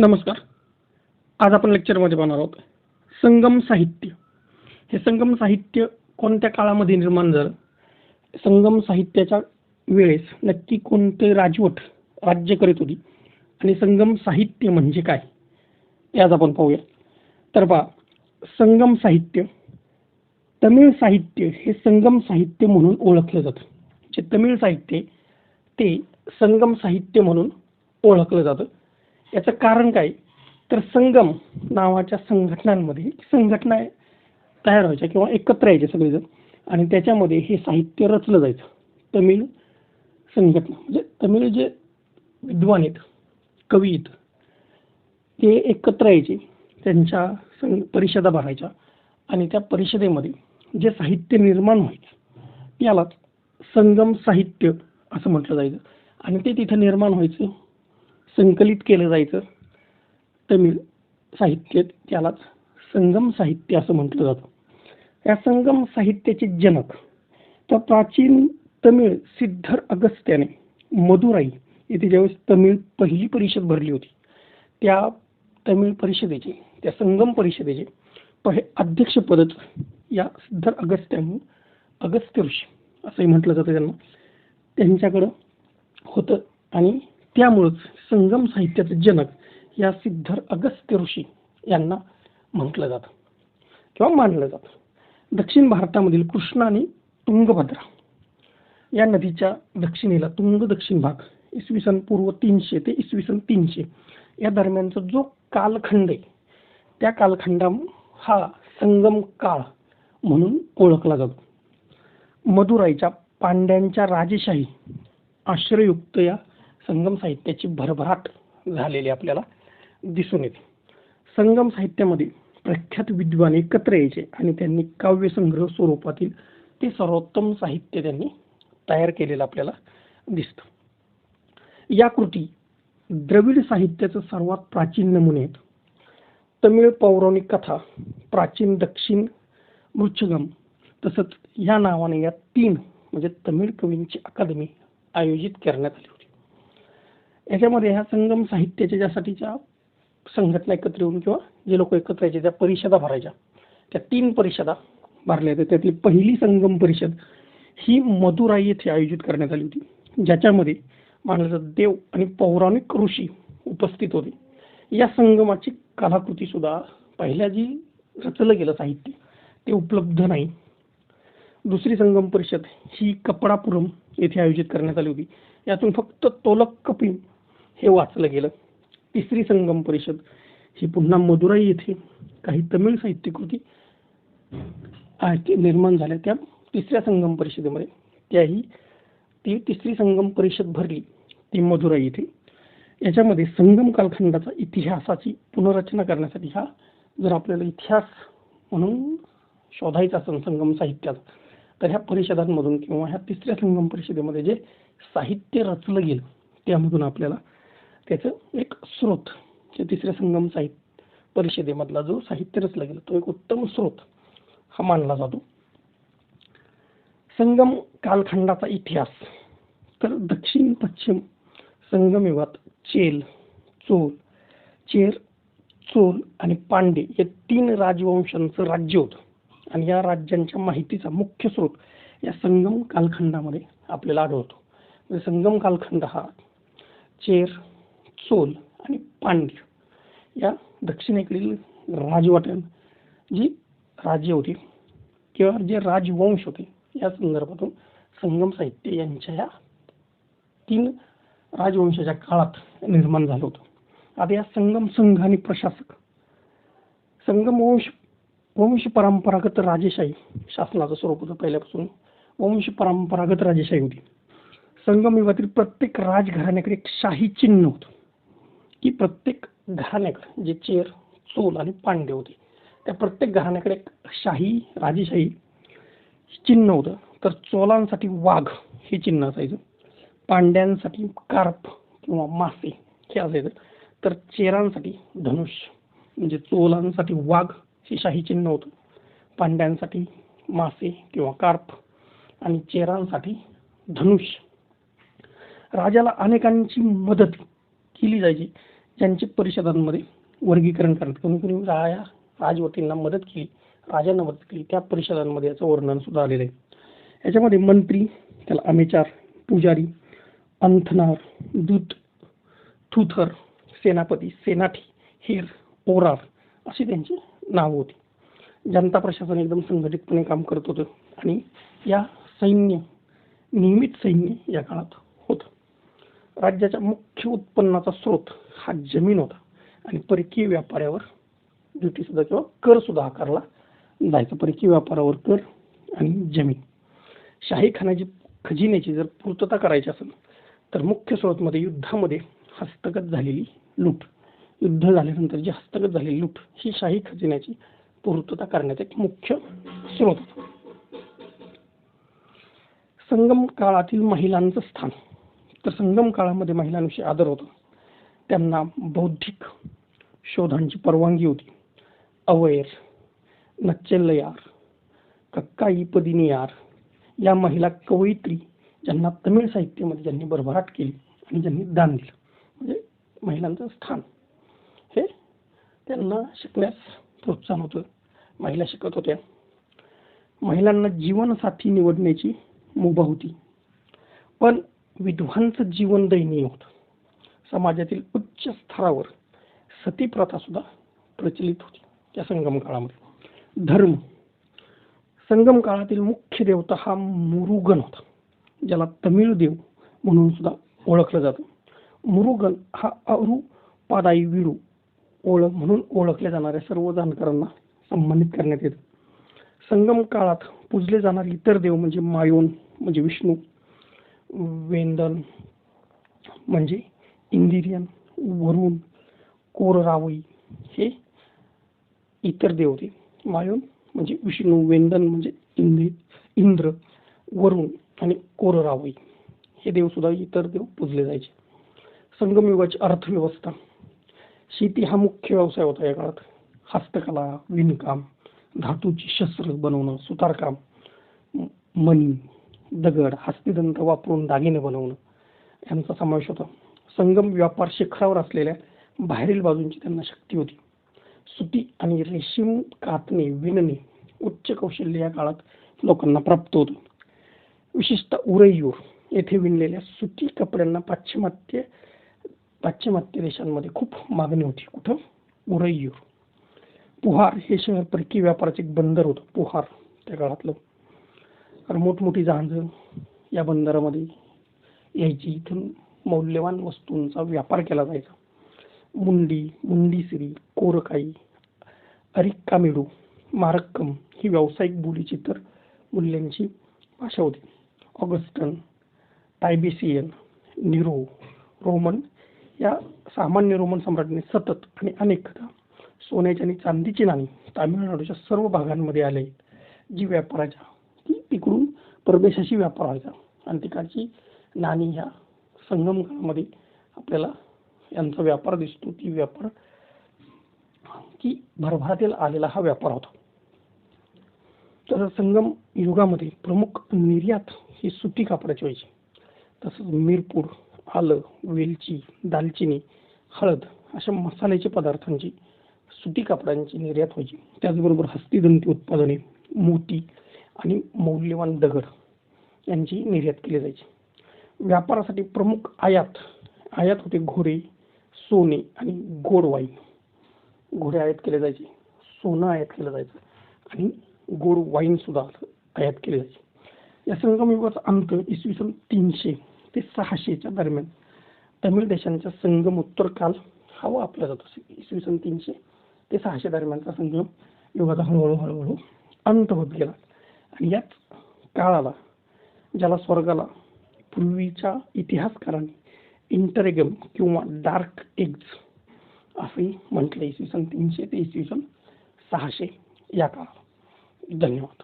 नमस्कार. आज आपण लेक्चरमध्ये पाहणार आहोत. संगम साहित्य. हे संगम साहित्य कोणत्या काळामध्ये निर्माण झालं? संगम साहित्याच्या वेळेस नक्की कोणते राजवट राज्य करीत होती? आणि संगम साहित्य म्हणजे काय? ते आज आपण पाहूया. तर पहा संगम साहित्य तमिळ साहित्य हे संगम साहित्य म्हणून ओळखलं जातं. जे तमिळ साहित्य ते संगम साहित्य म्हणून ओळखलं जातं. याचं कारण काय? तर संगम नावाच्या संघटनांमध्ये संघटना तयार व्हायच्या किंवा एकत्र यायचे सगळेजण. आणि त्याच्यामध्ये हे साहित्य रचलं जायचं. तमिळ संघटना म्हणजे तमिळ जे विद्वान आहेत कवी आहेत ते एकत्र यायचे. त्यांच्या सं परिषदा भरायच्या. आणि त्या परिषदेमध्ये जे साहित्य निर्माण व्हायचं यालाच संगम साहित्य असं म्हटलं जायचं. आणि ते तिथं निर्माण व्हायचं. संकलित केलं जायचं. तमिळ साहित्य त्यालाच संगम साहित्य असं म्हटलं जातं. या संगम साहित्याचे जनक तर प्राचीन तमिळ सिद्धर अगस्त्याने मदुराई येथे ज्यावेळेस तमिळ पहिली परिषद भरली होती त्या तमिळ परिषदेचे त्या संगम परिषदेचे पहि अध्यक्षपदच या सिद्धर अगस्त्यांनी अगस्त्य ऋषी असंही म्हटलं जातं त्यांना. त्यांच्याकडं होतं आणि त्यामुळंच संगम साहित्याचं जनक या सिद्धर अगस्त्य ऋषी यांना म्हटलं जातं किंवा मानलं जातं. दक्षिण भारतामधील कृष्णा आणि तुंगभद्रा या नदीच्या दक्षिणेला तुंग दक्षिण भाग इसवी सन पूर्व तीनशे ते इसवी सन तीनशे या दरम्यानचा जो कालखंड आहे त्या कालखंडा हा संगम काळ म्हणून ओळखला जातो. मदुराईच्या पांड्यांच्या राजेशाही आश्रयुक्त या संगम साहित्याची भरभराट झालेली आपल्याला दिसून येते. संगम साहित्यामध्ये प्रख्यात विद्वान एकत्र यायचे आणि त्यांनी काव्यसंग्रह स्वरूपातील ते सर्वोत्तम साहित्य त्यांनी तयार केलेलं आपल्याला दिसतं. या कृती द्रविड साहित्याचं सर्वात प्राचीन नमुने आहेत. तमिळ पौराणिक कथा प्राचीन दक्षिण मृच्छगम तसंच या नावाने या तीन म्हणजे तमिळ कवींची अकादमी आयोजित करण्यात आली होती. याच्यामध्ये ह्या संगम साहित्याच्या ज्यासाठीच्या संघटना एकत्र येऊन किंवा जे लोक एकत्र यायचे त्या परिषदा भरायच्या. त्या तीन परिषदा भरल्या होत्या. त्यातली पहिली संगम परिषद ही मदुराई येथे आयोजित करण्यात आली होती ज्याच्यामध्ये मानला देव आणि पौराणिक ऋषी उपस्थित होते. या संगमाची कलाकृती सुद्धा पहिल्या जी रचलं गेलं साहित्य ते उपलब्ध नाही. दुसरी संगम परिषद ही कपडापुरम येथे आयोजित करण्यात आली होती. यातून फक्त तोलक कपिम हे वाचलं गेलं. तिसरी संगम परिषद. ही पुन्हा मदुराई येथे काही तमिळ साहित्यकृती निर्माण झाल्या त्या तिसऱ्या संगम परिषदेमध्ये. त्याही ती तिसरी संगम परिषद भरली ती मदुराई येथे. याच्यामध्ये संगम कालखंडाचा इतिहासाची पुनर्रचना करण्यासाठी हा जर आपल्याला इतिहास म्हणून शोधायचा असेल संगम साहित्याचा तर ह्या परिषदांमधून किंवा ह्या तिसऱ्या संगम परिषदेमध्ये जे साहित्य रचलं गेलं त्यामधून आपल्याला त्याचं एक स्रोत तिसऱ्या संगम साहित्य परिषदेमधला जो साहित्य रचला गेला तो एक उत्तम स्रोत हा मानला जातो. संगम कालखंडाचा इतिहास तर दक्षिण पश्चिम संगम युगात चेल चोल चेर चोल आणि पांडे या तीन राजवंशांचं राज्य होतं. आणि या राज्यांच्या माहितीचा मुख्य स्रोत या संगम कालखंडामध्ये आपल्याला आढळतो. म्हणजे संगम कालखंड हा चेर चोल आणि पांड्य या दक्षिणेकडील राजवटन जी राज्य होती किंवा जे राजवंश होते या संदर्भातून संगम साहित्य यांच्या या तीन राजवंशाच्या काळात निर्माण झालं होतं. आता या संगम संघ आणि प्रशासक संगम वंश वंश परंपरागत राजेशाही शासनाचं स्वरूप होतं पहिल्यापासून. वंश परंपरागत राजेशाही होती. संगम युगातील प्रत्येक राजघराण्याकडे एक शाही चिन्ह होतं. की प्रत्येक घराण्याकडे जे चेर चोल आणि पांडे होते त्या प्रत्येक घराण्याकडे एक शाही राजेशाही चिन्ह होतं. तर चोलांसाठी वाघ हे चिन्ह असायचं. पांड्यांसाठी कार्प किंवा मासे हे असायचं. तर चेरांसाठी धनुष्य म्हणजे चोलांसाठी वाघ हे शाही चिन्ह होतं. पांड्यांसाठी मासे किंवा कार्प आणि चेरांसाठी धनुष्य राजाला अनेकांची मदत केली जायची. त्यांचे परिषदांमध्ये वर्गीकरण करण्यात कोणी कोणी राया राजवटींना मदत केली राजांना मदत केली त्या परिषदांमध्ये याचं वर्णन सुद्धा आलेलं आहे. याच्यामध्ये मंत्री त्याला अमेचार पुजारी अंथनार दूत थुथर सेनापती सेनाठी हेर ओरार अशी त्यांची नावं होती. जनता प्रशासन एकदम संघटितपणे काम करत होतं. आणि या सैन्य नियमित सैन्य या काळात राज्याच्या मुख्य उत्पन्नाचा स्रोत हा जमीन होता. आणि परकीय व्यापाऱ्यावर ड्युटी सुद्धा किंवा कर सुद्धा आकारला जायचा. परकीय व्यापारावर कर आणि जमीन. शाही खानाची खजिन्याची जर पूर्तता करायची असेल तर मुख्य स्रोतमध्ये युद्धामध्ये हस्तगत झालेली लूट. युद्ध झाल्यानंतर जी हस्तगत झालेली लूट ही शाही खजिन्याची पूर्तता करण्याचा एक मुख्य स्रोत होता. संगम काळातील महिलांचं स्थान. तर संगम काळामध्ये महिलांविषयी आदर होता. त्यांना बौद्धिक शोधांची परवानगी होती. अवैर नच्चेल्लयार कक्काई पदिनियार या महिला कवयित्री ज्यांना तमिळ साहित्यामध्ये ज्यांनी भरभराट केली आणि ज्यांनी दान दिलं. म्हणजे महिलांचं स्थान. हे त्यांना शिकण्यास प्रोत्साहन होतं. महिला शिकत होत्या. महिलांना जीवनसाथी निवडण्याची मुभा होती. पण विधवांचं जीवन दयनीय होतं. समाजातील उच्च स्तरावर सती प्रथा सुद्धा प्रचलित होती त्या संगम काळामध्ये. धर्म. संगम काळातील मुख्य देवता हा मुरुगन होता ज्याला तमिळ देव म्हणून सुद्धा ओळखलं जातं. मुरुगन हा अरु पादाई विरू ओळख म्हणून ओळखल्या जाणाऱ्या सर्व जाणकारांना संबंधित करण्यात येतं. संगम काळात पूजले जाणारे इतर देव म्हणजे मायोन म्हणजे विष्णू वेंदन म्हणजे इंदिरियन वरुण कोररावई हे इतर देव होते मायोन म्हणजे विष्णू वेंदन म्हणजे इंद्र इंद्र वरुण आणि कोररावई हे देव सुद्धा इतर देव पूजले जायचे. संगमयुगाची अर्थव्यवस्था. शेती हा मुख्य व्यवसाय होता या काळात. हस्तकला विणकाम धातूची शस्त्र बनवणं सुतारकाम मणी दगड हस्तिदंत वापरून दागिने बनवणं यांचा समावेश होता. संगम व्यापार शिखरावर असलेल्या बाहेरील बाजूंची त्यांना शक्ती होती. सुती आणि रेशीम कातणे विणणे उच्च कौशल्य या काळात लोकांना प्राप्त होतं. विशेषतः उरैयूर येथे विणलेल्या सुती कपड्यांना पाश्चिमात्य पाश्चिमात्य देशांमध्ये खूप मागणी होती. कुठं? उरयूर. पुहार हे शहर परकी व्यापाराचे एक बंदर होतं. पुहार त्या काळातलं कारण मोठमोठी जहाजं या बंदरामध्ये यायची. इथून मौल्यवान वस्तूंचा व्यापार केला जायचा. मुंडी मुंडीसिरी कोरकाई अरिक्कामिडू मारक्कम ही व्यावसायिक बोलीची तर मूल्यांची भाषा होती. ऑगस्टन टायबिसियन निरो रोमन या सामान्य रोमन सम्राटने सतत आणि अनेकदा सोन्याची आणि चांदीची नाणी तामिळनाडूच्या सर्व भागांमध्ये आले जी व्यापाराच्या ती तिकडून परदेशाशी व्यापार व्हायचा. आणि तिकडची नाणी ह्या संगमकामध्ये आपल्याला यांचा व्यापार दिसतो. ती व्यापार की भरभरातील आलेला हा व्यापार होता. तर संगम युगामध्ये प्रमुख निर्यात ही सुती कापडाची व्हायची. तसंच मिरपूर आलं वेलची दालचिनी हळद अशा मसाल्याचे पदार्थांची सुती कापडांची निर्यात व्हायची. त्याचबरोबर हस्तिदंती उत्पादने मोती आणि मौल्यवान दगड यांची निर्यात केली जायची. व्यापारासाठी प्रमुख आयात आयात होते घोडे सोने आणि गोड वाईन. घोडे आयात केले जायचे सोनं आयात केलं जायचं आणि गोड वाईन सुद्धा आयात केले जायचे. या संगम युगाचा अंत इसवी सन तीनशे ते सहाशेच्या दरम्यान तमिळ देशांच्या संगमोत्तर काल हा वापरला जातो इसवी सन तीनशे ते सहाशे दरम्यानचा संगम युगाचा हळूहळू हळूहळू अंत होत गेला. याच काळाला ज्याला स्वर्गाला पूर्वीच्या इतिहासकारांनी इंटरेगम किंवा डार्क एग्ज असे म्हटले. इसवी सन तीनशे ते इसवी सन सहाशे या काळात धन्यवाद.